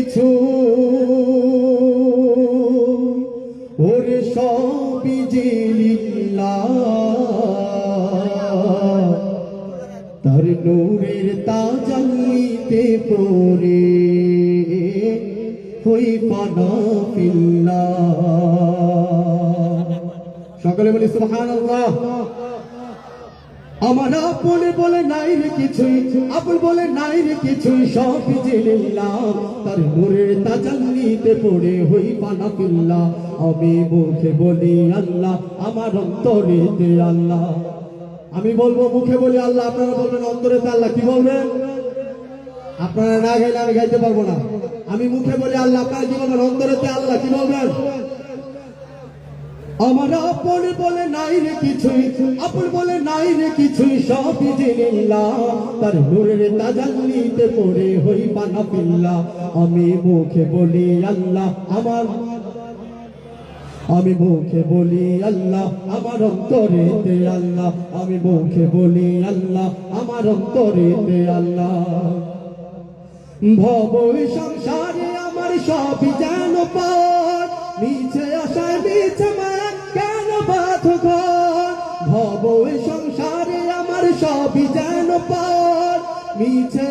কিছু। ওরে সবই যে তার নূরের তাজালিতে পরে হই পানা পিল্লা সকলে বলি সুবহানাল্লাহ। আমার আপন বলে নাই রে কিছুই, আপন বলে নাই রে কিছুই, সব জেনে নিলাম। তার নূরের তাজাল্লিতে পড়ে হই পানা ফিল্লা আমি মুখে বলি, আল্লাহ, আমার অন্তরেতে আল্লাহ। আমি বলব, মুখে বলি, আল্লাহ, আপনারা বলবেন অন্তরেতে আল্লাহ। কি বলবেন? আপনারা না গাইলে আমি গাইতে পারব না। আমি মুখে বলি, আল্লাহ, আপনারা কি বলবেন অন্তরেতে আল্লাহ। কি বলবেন? আমার আপন বলে নাই রে কিছুই, আপন বলে নাই রে কিছুই সব জেনে নিলাম। তার নূরের তাজাল্লিতে পড়ে হই পানা পিল্লা। আমি মুখে বলি, আল্লাহ, আমার আমি মুখে বলি, আল্লাহ, আমার অন্তরেতে আল্লাহ। আমি মুখে বলি, আল্লাহ, আমার অন্তরেতে আল্লাহ। ভব সংসারে আমার সবই যেন পর মিছে আশায় পর মিছে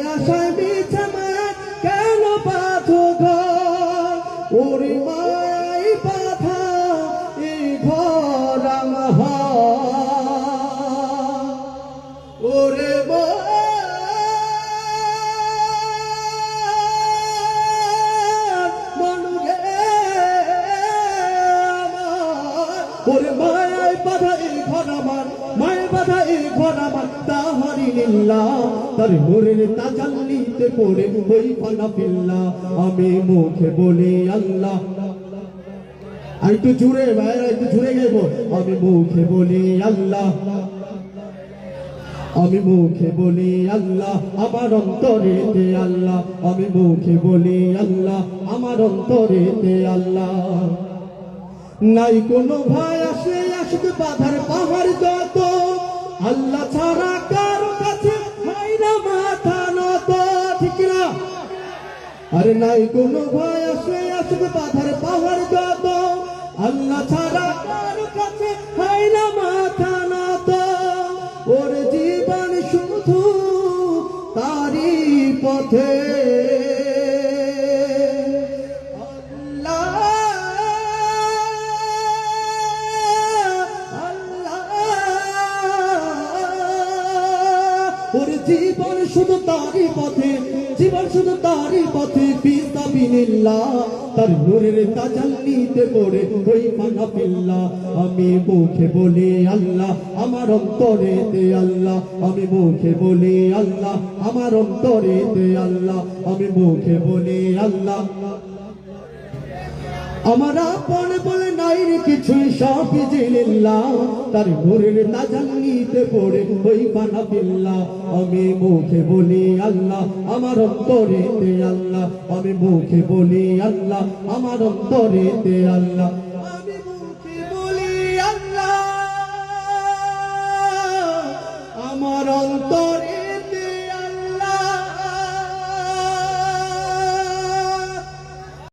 আমি মুখে বলি, আল্লাহ। আমি মুখে বলি, আল্লাহ। আমি আল্লাহ। আমার অন্তরে দে আল্লাহ। আমি মুখে বলি, আল্লাহ। আমার অন্তরে দে আল্লাহ। নাই কোনো ভাই আসে আসবে বাধার পাহাড় আল্লাহ ছাড়া কারও কাছে না মাথা নত, ঠিক না আরে নাই কোনো ভয় আসে আসবে বাধার পাহাড় যত। আল্লাহ ছাড়া কারও কাছে না মাথা নত। ওর জীবন শুধু তারি পথে। তারই পথে, জীবন শুধু তারই পথে বিস্তাবিনিল্লাহ তার নূরের তাজাল্লিতে পড়ে ওই মানা পিল্লা। আমি মুখে বলি আল্লাহ, আমার অন্তরে দে আল্লাহ। আমি মুখে বলি আল্লাহ, আমার অন্তরে দে আল্লাহ। আমি মুখে বলি আল্লাহ। আমার আপন বলে নাই কিছু সব জেনেল্লা তার নূরের তাজানিতে পড়ে ওই পানা পিল্লা আমি মুখে বলি আল্লাহ, আমার অন্তরে দে আল্লাহ। আমি মুখে বলি আল্লাহ, আমার অন্তরে দে আল্লাহ।